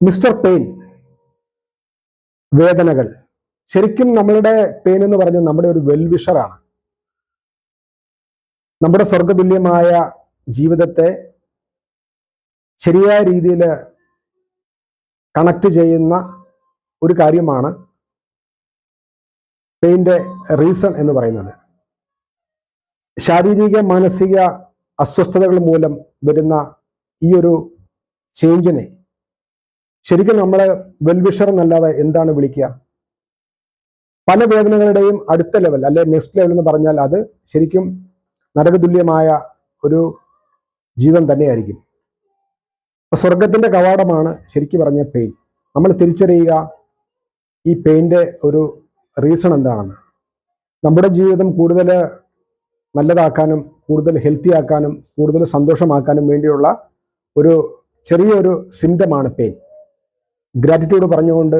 Mister pain വേദനകൾ. ശരിക്കും നമ്മളുടെ പെയിൻ എന്ന് പറഞ്ഞാൽ നമ്മുടെ ഒരു വെൽവിഷറാണ്. നമ്മുടെ സ്വർഗതുല്യമായ ജീവിതത്തെ ശരിയായ രീതിയിൽ കണക്ട് ചെയ്യുന്ന ഒരു കാര്യമാണ് പെയിന്റെ റീസൺ എന്ന് പറയുന്നത്. ശാരീരിക മാനസിക അസ്വസ്ഥതകൾ മൂലം വരുന്ന ഈ ഒരു ചേഞ്ചിനെ ശരിക്കും നമ്മളെ വെൽവിഷർ എന്നല്ലാതെ എന്താണ് വിളിക്കുക? പല വേദനകളുടെയും അടുത്ത ലെവൽ അല്ലെ നെക്സ്റ്റ് ലെവൽ എന്ന് പറഞ്ഞാൽ അത് ശരിക്കും നരകതുല്യമായ ഒരു ജീവിതം തന്നെയായിരിക്കും. സ്വർഗത്തിന്റെ കവാടമാണ് ശരിക്കും പറഞ്ഞ പെയിൻ നമ്മൾ തിരിച്ചറിയുക ഈ പെയിന്റെ ഒരു റീസൺ എന്താണെന്ന്. നമ്മുടെ ജീവിതം കൂടുതൽ നല്ലതാക്കാനും കൂടുതൽ ഹെൽത്തി ആക്കാനും കൂടുതൽ സന്തോഷമാക്കാനും വേണ്ടിയുള്ള ഒരു ചെറിയൊരു സിംറ്റമാണ് പെയിൻ ഗ്രാറ്റിറ്റ്യൂഡ് പറഞ്ഞുകൊണ്ട്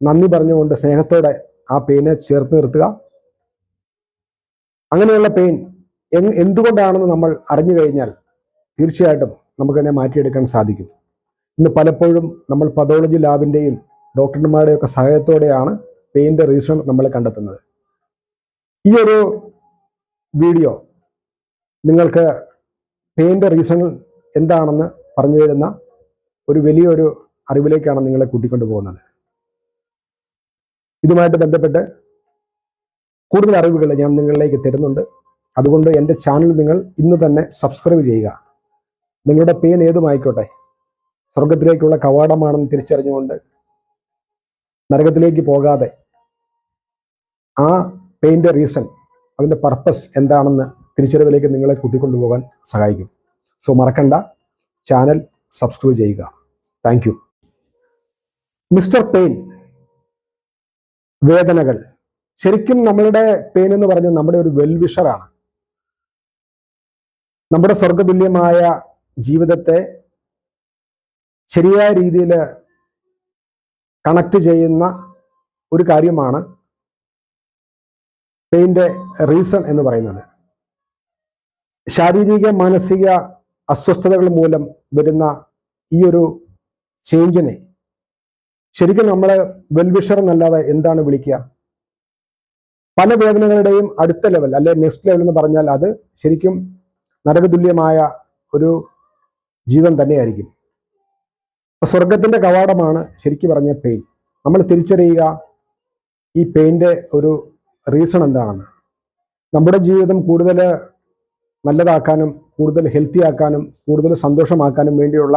നന്ദി പറഞ്ഞുകൊണ്ട് സ്നേഹത്തോടെ ആ പെയിനെ ചേർത്ത് നിർത്തുക. അങ്ങനെയുള്ള പെയിൻ എന്തുകൊണ്ടാണെന്ന് നമ്മൾ അറിഞ്ഞു കഴിഞ്ഞാൽ തീർച്ചയായിട്ടും നമുക്കതിനെ മാറ്റിയെടുക്കാൻ സാധിക്കും. ഇന്ന് പലപ്പോഴും നമ്മൾ പതോളജി ലാബിന്റെയും ഡോക്ടർമാരുടെയും ഒക്കെ സഹായത്തോടെയാണ് പെയിന്റെ റീസൺ നമ്മൾ കണ്ടെത്തുന്നത്. ഈ ഒരു വീഡിയോ നിങ്ങൾക്ക് പെയിന്റെ റീസൺ എന്താണെന്ന് പറഞ്ഞു തരുന്ന ഒരു വലിയൊരു അറിവിലേക്കാണ് നിങ്ങളെ കൂട്ടിക്കൊണ്ടു പോകുന്നത്. ഇതുമായിട്ട് ബന്ധപ്പെട്ട് കൂടുതൽ അറിവുകൾ ഞാൻ നിങ്ങളിലേക്ക് തരുന്നുണ്ട്. അതുകൊണ്ട് എന്റെ ചാനൽ നിങ്ങൾ ഇന്ന് തന്നെ സബ്സ്ക്രൈബ് ചെയ്യുക. നിങ്ങളുടെ പേൻ ഏതുമായിക്കോട്ടെ? സ്വർഗത്തിലേക്കുള്ള കവാടമാണെന്ന് തിരിച്ചറിഞ്ഞുകൊണ്ട് നരകത്തിലേക്ക് പോകാതെ ആ പെയിന്റെ റീസൺ അതിന്റെ പർപ്പസ് എന്താണെന്ന് തിരിച്ചറിവിലേക്ക് നിങ്ങളെ കൂട്ടിക്കൊണ്ടുപോകാൻ സഹായിക്കും. സോ മറക്കണ്ട. ചാനൽ സബ്സ്ക്രൈബ് ചെയ്യുക. Thank mister pain. വേദനകൾ. ശരിക്കും നമ്മളുടെ പെയിൻ എന്ന് പറഞ്ഞാൽ നമ്മുടെ ഒരു വെൽവിഷറാണ്. നമ്മുടെ സ്വർഗതുല്യമായ ജീവിതത്തെ ശരിയായ രീതിയിൽ കണക്ട് ചെയ്യുന്ന ഒരു കാര്യമാണ് പെയിന്റെ റീസൺ എന്ന് പറയുന്നത്. ശാരീരിക മാനസിക അസ്വസ്ഥതകൾ മൂലം വരുന്ന ഈ ഒരു ചേഞ്ചിനെ ശരിക്കും നമ്മളെ വെൽവിഷർ എന്നല്ലാതെ എന്താണ് വിളിക്കുക? പല വേദനകളുടെയും അടുത്ത ലെവൽ അല്ലെ നെക്സ്റ്റ് ലെവൽ എന്ന് പറഞ്ഞാൽ അത് ശരിക്കും നരകതുല്യമായ ഒരു ജീവിതം തന്നെയായിരിക്കും. സ്വർഗത്തിന്റെ കവാടമാണ് ശരിക്കും പറഞ്ഞ പെയിൻ നമ്മൾ തിരിച്ചറിയുക ഈ പെയിന്റെ ഒരു റീസൺ എന്താണെന്ന്. നമ്മുടെ ജീവിതം കൂടുതൽ നല്ലതാക്കാനും കൂടുതൽ ഹെൽത്തി ആക്കാനും കൂടുതൽ സന്തോഷമാക്കാനും വേണ്ടിയുള്ള